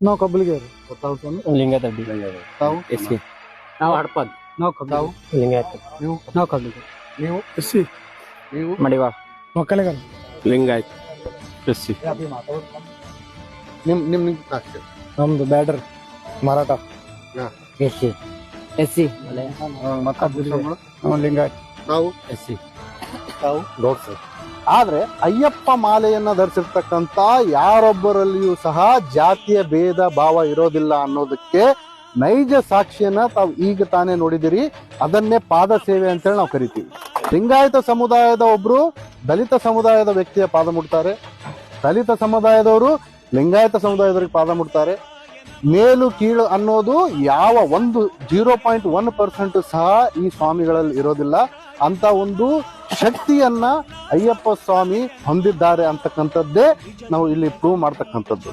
ನಾವು ಕಬ್ಬಲಿಗೆರು ತಾವು ಸ್ವಾಮಿ ಲಿಂಗಾಯತ ತಾವು ಎಸ್ ಸಿ ನಾವು ಹಡ್ಪದ್ ನಾವು ಕಬ್ಬ ತಾವು ಲಿಂಗಾಯತ ನೀವು ನಾವು ಕಬ್ಬಲಿಗೆ ನೀವು ಎಸ್ ಸಿ ನೀವು ಮಡಿವಾಳ ಮಕ್ಕಳಿಗೆ ಲಿಂಗಾಯತ್ ಎಸ್ ಸಿ ನಿಮ್ ನಿಮ್ ನಿಮ್ ಅಷ್ಟೇ ನಮ್ದು ಬ್ಯಾಡ್ರಿ Maratha S C S C ಮತ್ತೆ ಅಭ್ಯಾಸಗಳು? ನಾವು ಲಿಂಗಾಯತ್ ತಾವು ಎಸ್ ಸಿ ತಾವು ಸರ್ ಆದ್ರೆ ಅಯ್ಯಪ್ಪ ಮಾಲೆಯನ್ನ ಧರಿಸಿರ್ತಕ್ಕಂತ ಯಾರೊಬ್ಬರಲ್ಲಿಯೂ ಸಹ ಜಾತಿಯ ಭೇದ ಭಾವ ಇರೋದಿಲ್ಲ ಅನ್ನೋದಕ್ಕೆ ನೈಜ ಸಾಕ್ಷಿಯನ್ನ ತಾವು ಈಗ ತಾನೇ ನೋಡಿದಿರಿ. ಅದನ್ನೇ ಪಾದ ಸೇವೆ ಅಂತೇಳಿ ನಾವು ಕರಿತೀವಿ. ಲಿಂಗಾಯತ ಸಮುದಾಯದ ಒಬ್ರು ದಲಿತ ಸಮುದಾಯದ ವ್ಯಕ್ತಿಯ ಪಾದ ಮುಡ್ತಾರೆ ದಲಿತ ಸಮುದಾಯದವರು ಲಿಂಗಾಯತ ಸಮುದಾಯದವರಿಗೆ ಪಾದ ಮುಡ್ತಾರೆ ಮೇಲು ಕೀಳು ಅನ್ನೋದು ಯಾವ ಒಂದು ಜೀರೋ ಪಾಯಿಂಟ್ ಒನ್ ಪರ್ಸೆಂಟ್ ಸಹ ಈ ಸ್ವಾಮಿಗಳಲ್ಲಿ ಇರೋದಿಲ್ಲ. ಅಂತ ಒಂದು ಶಕ್ತಿಯನ್ನ ಅಯ್ಯಪ್ಪ ಸ್ವಾಮಿ ಹೊಂದಿದ್ದಾರೆ ಅಂತಕ್ಕಂಥದ್ದೇ ನಾವು ಇಲ್ಲಿ ಪ್ರೂವ್ ಮಾಡ್ತಕ್ಕಂಥದ್ದು.